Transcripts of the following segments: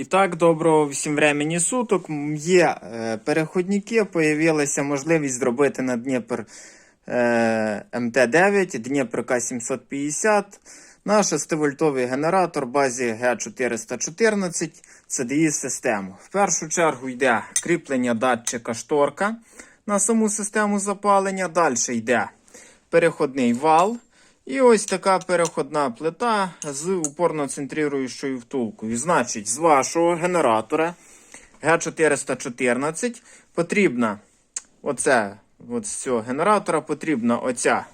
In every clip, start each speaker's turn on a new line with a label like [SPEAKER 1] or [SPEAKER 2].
[SPEAKER 1] І так, доброго всім времені суток. Є е, переходники, появилася можливість зробити на Дніпр е, МТ-9, Дніпр К750 на 6-вольтовий генератор базі Г414 CDI систему. В першу чергу йде кріплення датчика шторка на саму систему запалення. Далі йде переходний вал. І ось така переходна плита з упорно центруючою втулкою. Значить, з вашого генератора Г414 потрібна оце, от з цього генератора потрібна оця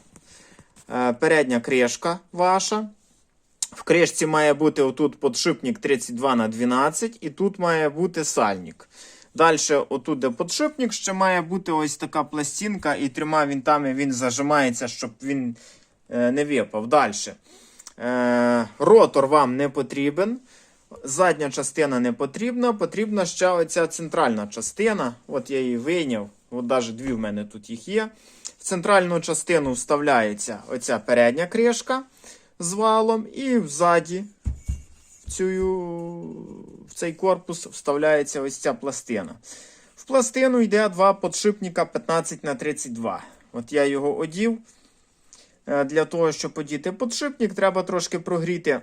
[SPEAKER 1] е, передня кришка ваша. В кришці має бути отут подшипник 32 на 12 і тут має бути сальник. Далі, отут, де подшипник, ще має бути ось така пластинка, і трьома вінтами він зажимається, щоб він не випав. Далі. Е, ротор вам не потрібен. Задня частина не потрібна. Потрібна ще оця центральна частина. От я її вийняв. От навіть дві в мене тут їх є. В центральну частину вставляється оця передня кришка з валом, і взаді в, цю, в цей корпус вставляється ось ця пластина. В пластину йде два подшипника 15 на 32. От я його одів. Е, Для того, щоб одіти подшипник, треба трошки прогріти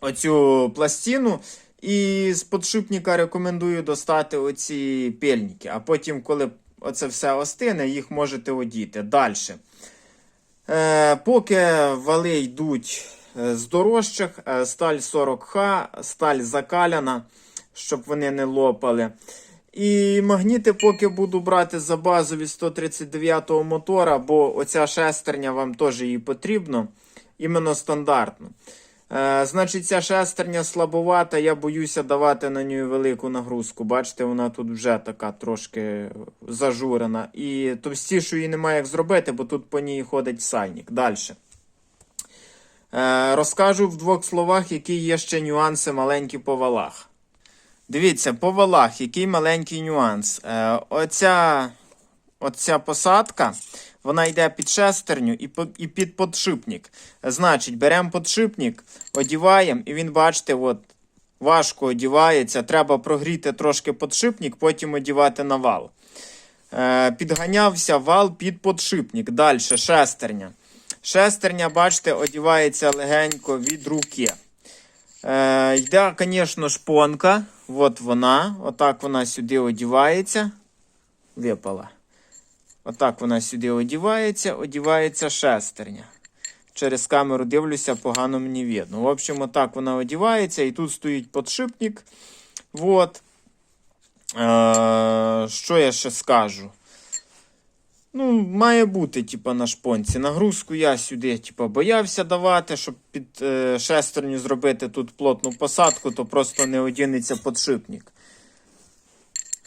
[SPEAKER 1] оцю пластину. І з подшипника рекомендую достати оці пельники. А потім, коли оце все остине, їх можете одіти. Далі. Е, поки вали йдуть е, з дорожчих, е, сталь 40Х, сталь закаляна, щоб вони не лопали. І магніти поки буду брати за базові 139-го мотора, бо оця шестерня вам теж її потрібно, іменно стандартно. Е, значить, ця шестерня слабовата, я боюся давати на нього велику нагрузку. Бачите, вона тут вже така трошки зажурена. І товстішу її немає як зробити, бо тут по ній ходить сальник. Далі. Е, розкажу в двох словах, які є ще нюанси маленькі по валах. Дивіться, по валах, який маленький нюанс. Е, оця, оця посадка, вона йде під шестерню і, по- і під подшипник. Значить, беремо подшипник, одіваємо, і він, бачите, от, важко одівається. Треба прогріти трошки подшипник, потім одівати на вал. Е, підганявся вал під подшипник. Далі шестерня. Шестерня, бачите, одівається легенько від руки. Е, йде, звісно, шпонка. От вона. Отак вона сюди одівається. Випала. Отак вона сюди одівається, одівається шестерня. Через камеру дивлюся, погано мені видно. В общем, отак вона одівається, і тут стоїть подшипник. От. Е, що я ще скажу? Ну, має бути, типа, на шпонці. Нагрузку я сюди, типа, боявся давати, щоб під е, шестерню зробити тут плотну посадку, то просто не одінеться подшипник.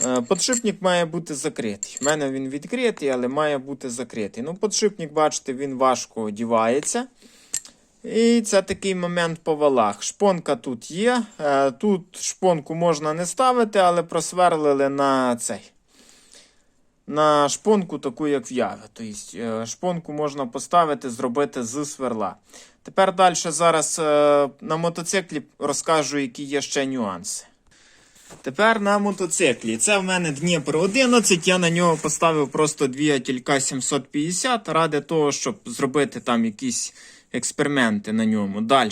[SPEAKER 1] Е, подшипник має бути закритий. У мене він відкритий, але має бути закритий. Ну, подшипник, бачите, він важко одівається. І це такий момент по валах. Шпонка тут є. Е, Тут шпонку можна не ставити, але просверлили на цей. На шпонку, таку, як в Яві. Тобто е, шпонку можна поставити, зробити з сверла. Тепер далі зараз е, на мотоциклі розкажу, які є ще нюанси. Тепер на мотоциклі. Це в мене Дніпро 11. Я на нього поставив просто двигатель К750 ради того, щоб зробити там якісь експерименти на ньому. Далі.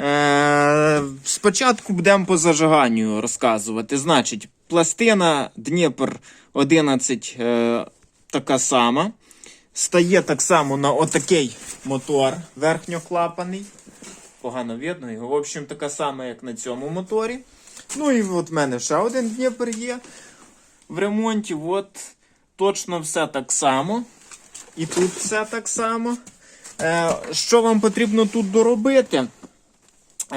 [SPEAKER 1] Е, спочатку будемо по зажиганню розказувати. Значить, пластина Дніпр 11 е, така сама. Стає так само на отакий мотор верхньоклапаний. Погано видно його. В общем, така сама, як на цьому моторі. Ну і от в мене ще один Дніпр є. В ремонті от точно все так само. І тут все так само. Е, що вам потрібно тут доробити? Е,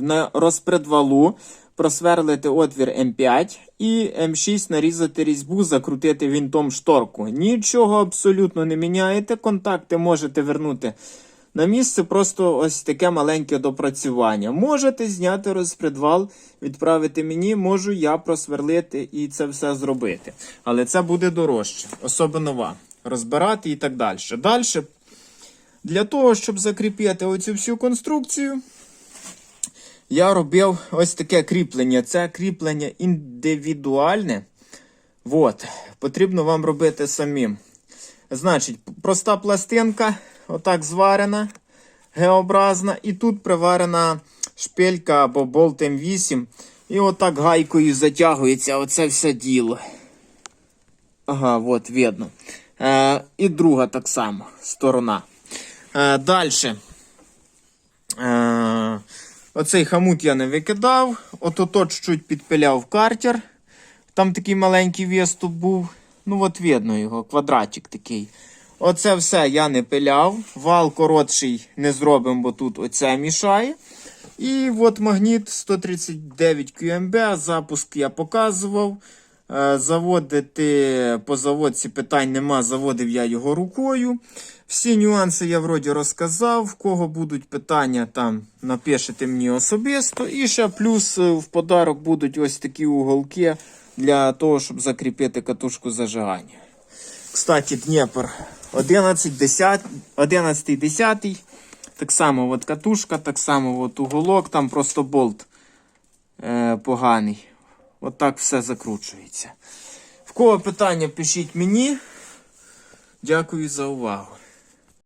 [SPEAKER 1] на розпредвалу просверлити отвір М5 і М6 нарізати різьбу, закрутити вінтом шторку. Нічого абсолютно не міняєте. Контакти можете вернути на місце, просто ось таке маленьке допрацювання. Можете зняти розпредвал, відправити мені, можу я просверлити і це все зробити. Але це буде дорожче, особливо вам. Розбирати і так далі. Далі, для того, щоб закріпити оцю всю конструкцію, я робив ось таке кріплення. Це кріплення індивідуальне. От, потрібно вам робити самим. Значить, проста пластинка, отак зварена, Г-образна, і тут приварена шпилька або болт М8. І отак гайкою затягується оце все діло. Ага, от видно. Е, і друга так само сторона. Е, Далі. Е, оцей хамут я не викидав. Ото то чуть підпиляв картер. Там такий маленький виступ був. Ну, от видно його, квадратик такий. Оце все я не пиляв. Вал коротший не зробимо, бо тут оце мішає. І от магніт 139 QMB, запуск я показував. Е, Заводити по заводці питань нема, заводив я його рукою. Всі нюанси я вроді розказав. В кого будуть питання, там напишете мені особисто. І ще плюс е, в подарок будуть ось такі уголки для того, щоб закріпити катушку зажигання. Кстати, Дніпр 11, 10, 11, 10. Так само от катушка, так само от уголок, там просто болт е, поганий. От все закручується. В кого питання, пишіть мені. Дякую за увагу.